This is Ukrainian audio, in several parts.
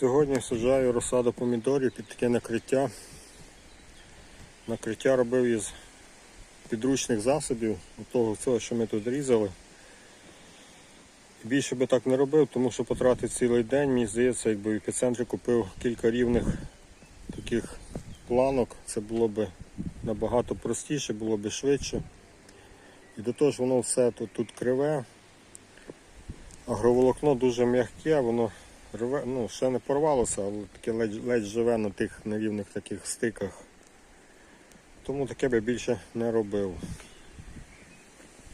Сьогодні саджаю розсаду помідорів під таке накриття. Накриття робив із підручних засобів, того всього, що ми тут різали. Більше би так не робив, тому що потратив цілий день. Мені здається, якби в епіцентрі купив кілька рівних таких планок, це було б набагато простіше, було б швидше. І до того ж воно все тут, тут криве. Агроволокно дуже м'яке, воно рве, ну, ще не порвалося, але таке ледь, ледь живе на тих нерівних таких стиках. Тому таке би більше не робив.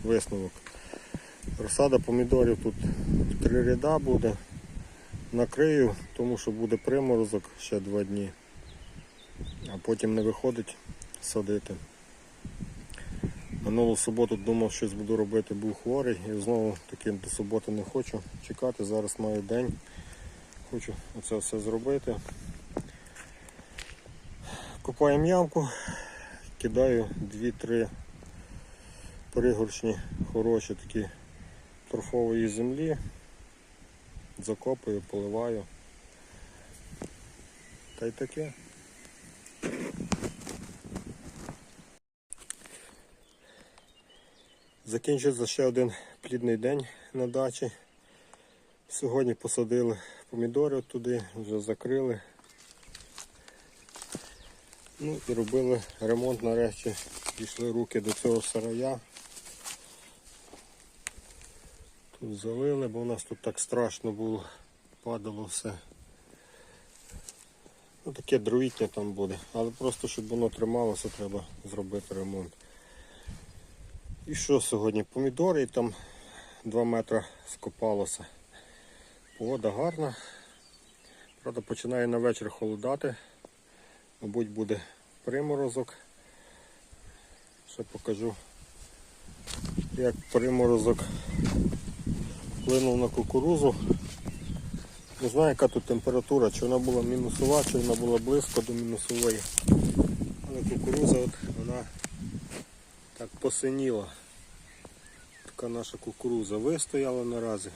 Висновок. Розсада помідорів тут три ряда буде. Накрию, тому що буде приморозок ще два дні, а потім не виходить садити. Минулу суботу думав, щось буду робити, був хворий і знову таки до суботи не хочу чекати. Зараз маю день. Хочу оце все зробити. Купаємо ямку, кидаю 2-3 пригоршні хороші такі торфової землі, закопую, поливаю. Та й таке. Закінчився ще один плідний день на дачі. Сьогодні посадили помідори туди, вже закрили. Ну і робили ремонт нарешті. Пішли руки до цього сарая. Тут залили, бо у нас тут так страшно було, падало все. Ну таке дровіття там буде, але просто щоб воно трималося, треба зробити ремонт. І що сьогодні? Помідори і там 2 метри скопалося. Погода гарна. Правда, починає на вечір холодати. Мабуть, буде приморозок. Ще покажу, як приморозок вплинув на кукурузу. Не знаю, яка тут температура, чи вона була мінусова, чи вона була близько до мінусової. Але кукуруза от, вона так посиніла. Така наша кукуруза вистояла наразі.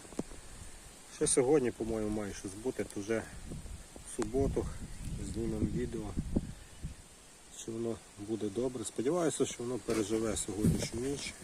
Ще сьогодні, по-моєму, має щось бути, то вже в суботу знімемо відео, що воно буде добре. Сподіваюся, що воно переживе сьогоднішню ніч.